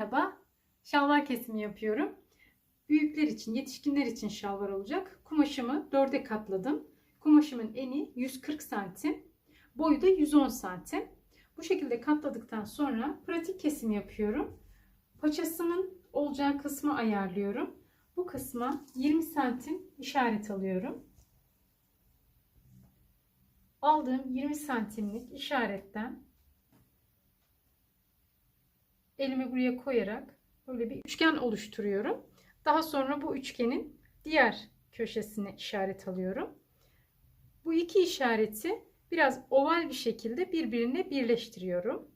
Merhaba, şalvar kesimi yapıyorum. Büyükler için, yetişkinler için şalvar olacak. Kumaşımı dörde katladım. Kumaşımın eni 140 santim, boyu da 110 santim. Bu şekilde katladıktan sonra pratik kesim yapıyorum. Paçasının olacağı kısmı ayarlıyorum. Bu kısma 20 santim işaret alıyorum. Aldığım 20 santimlik işaretten elimi buraya koyarak böyle bir üçgen oluşturuyorum. Daha sonra bu üçgenin diğer köşesine işaret alıyorum. Bu iki işareti biraz oval bir şekilde birbirine birleştiriyorum.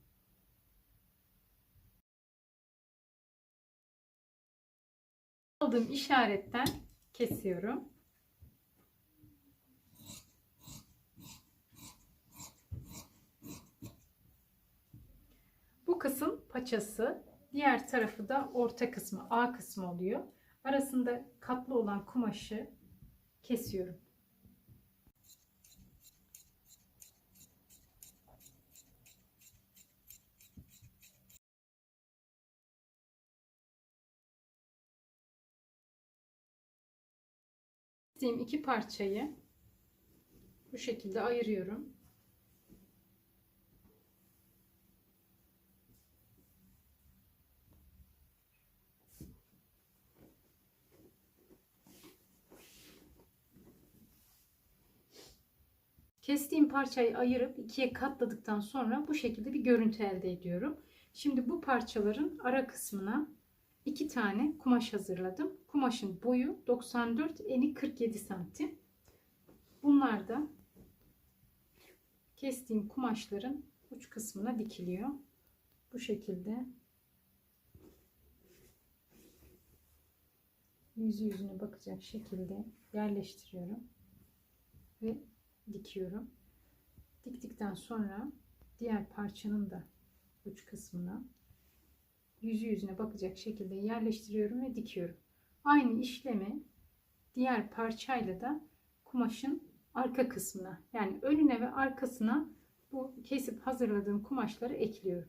Aldığım işaretten kesiyorum. Kısım paçası, diğer tarafı da orta kısmı, A kısmı oluyor. Arasında katlı olan kumaşı kesiyorum. Kestiğim iki parçayı bu şekilde ayırıyorum. Kestiğim parçayı ayırıp ikiye katladıktan sonra bu şekilde bir görüntü elde ediyorum. Şimdi bu parçaların ara kısmına iki tane kumaş hazırladım. Kumaşın boyu 94, eni 47 santim. Bunlar da kestiğim kumaşların uç kısmına dikiliyor. Bu şekilde yüzü yüzüne bakacak şekilde yerleştiriyorum ve dikiyorum. Diktikten sonra diğer parçanın da uç kısmına yüzü yüzüne bakacak şekilde yerleştiriyorum ve dikiyorum. Aynı işlemi diğer parçayla da kumaşın arka kısmına yani önüne ve arkasına bu kesip hazırladığım kumaşları ekliyorum.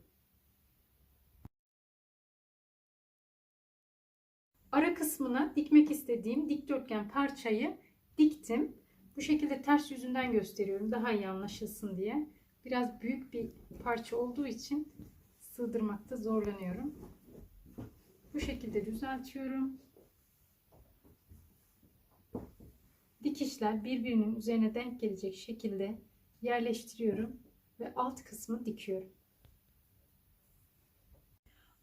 Ara kısmına dikmek istediğim dikdörtgen parçayı diktim. Bu şekilde ters yüzünden gösteriyorum daha iyi anlaşılsın diye. Biraz büyük bir parça olduğu için sığdırmakta zorlanıyorum. Bu şekilde düzeltiyorum. Dikişler birbirinin üzerine denk gelecek şekilde yerleştiriyorum ve alt kısmı dikiyorum.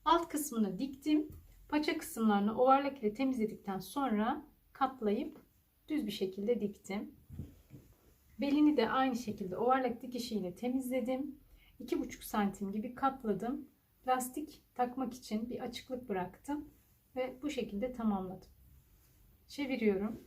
Alt kısmını diktim. Paça kısımlarını ovarlak ile temizledikten sonra katlayıp düz bir şekilde diktim. Belini de aynı şekilde ovarlak dikişiyle temizledim. 2,5 santim gibi katladım. Lastik takmak için bir açıklık bıraktım ve bu şekilde tamamladım. Çeviriyorum.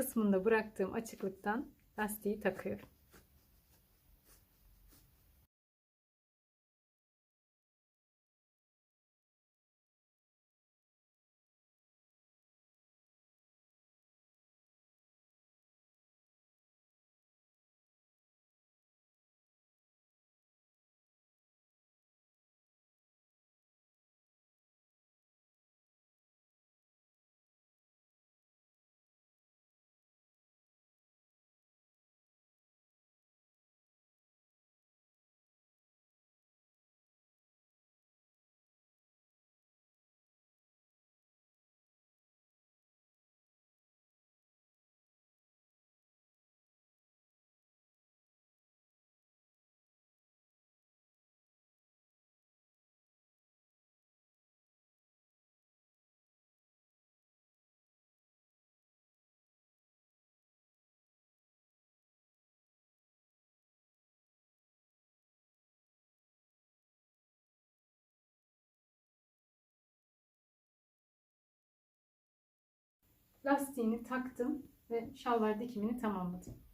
Kısmında bıraktığım açıklıktan lastiği takıyorum. Lastiğini taktım ve şalvar dikimini tamamladım.